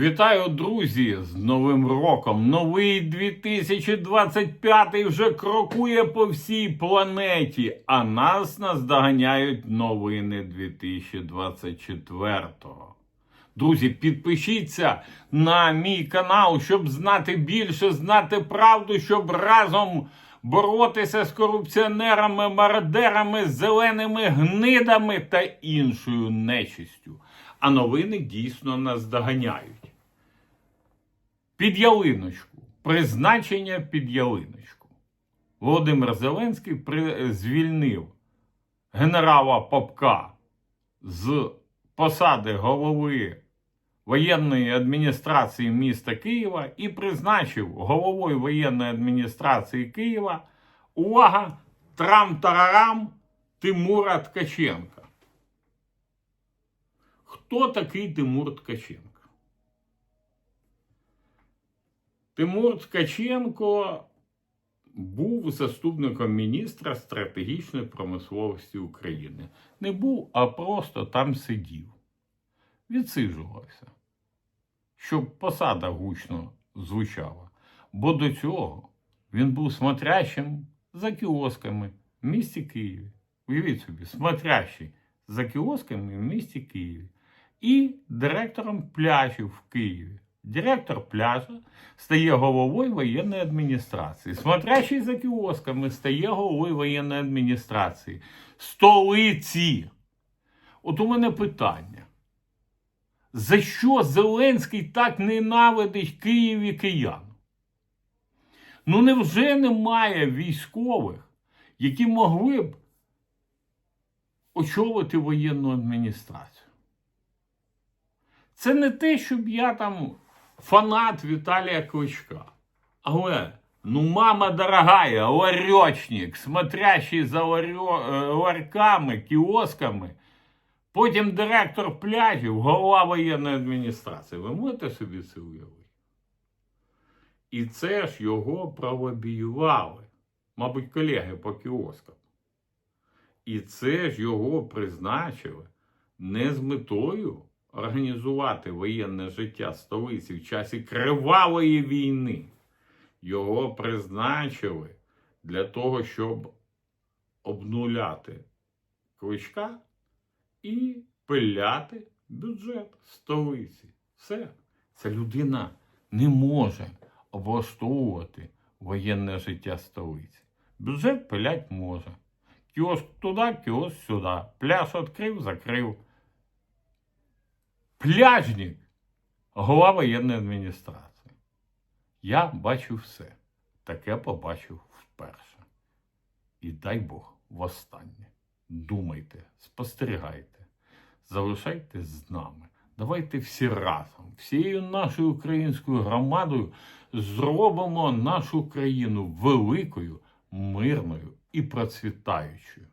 Вітаю, друзі, з Новим роком. Новий 2025 вже крокує по всій планеті, а нас наздоганяють новини 2024-го. Друзі, підпишіться на мій канал, щоб знати більше, знати правду, щоб разом боротися з корупціонерами, мародерами, зеленими гнидами та іншою нечистю. А новини дійсно нас доганяють. Під ялиночку. Призначення під ялиночку. Володимир Зеленський при... звільнив генерала Попка з посади голови воєнної адміністрації міста Києва і призначив головою воєнної адміністрації Києва увага трам-тарарам Тимура Ткаченка. Хто такий Тимур Ткаченко? Тимур Ткаченко був заступником міністра стратегічної промисловості України. Не був, а просто там сидів. Відсиджувався, щоб посада гучно звучала. Бо до цього він був смотрящим за кіосками в місті Києві. Уявіть собі, смотрящий за кіосками в місті Києві. І директором пляжів в Києві. Директор пляжа стає головою воєнної адміністрації. Смотрящий за кіосками стає головою воєнної адміністрації. Столиці. От у мене питання. За що Зеленський так ненавидить Київ і киян? Ну невже немає військових, які могли б очолити воєнну адміністрацію? Це не те, щоб я там фанат Віталія Кличка. Але, ну, мама дорогая, ларьочник, смотрящий за е, ларьками, кіосками, потім директор пляжів, голова воєнної адміністрації. Ви можете собі це уявити? І це ж його пролобіювали, мабуть, колеги по кіоскам. І це ж його призначили не з метою організувати воєнне життя столиці в часі кривавої війни. Його призначили для того, щоб обнуляти кличка і пиляти бюджет столиці. Все. Ця людина не може облаштовувати воєнне життя столиці. Бюджет пилять може. Кіоск туди, кіоск сюди. Пляж відкрив, закрив. Пляжник, голова воєнної адміністрації. Я бачу все. Таке побачив вперше. І дай Бог востаннє. Думайте, спостерігайте, залишайтесь з нами. Давайте всі разом, всією нашою українською громадою зробимо нашу країну великою, мирною і процвітаючою.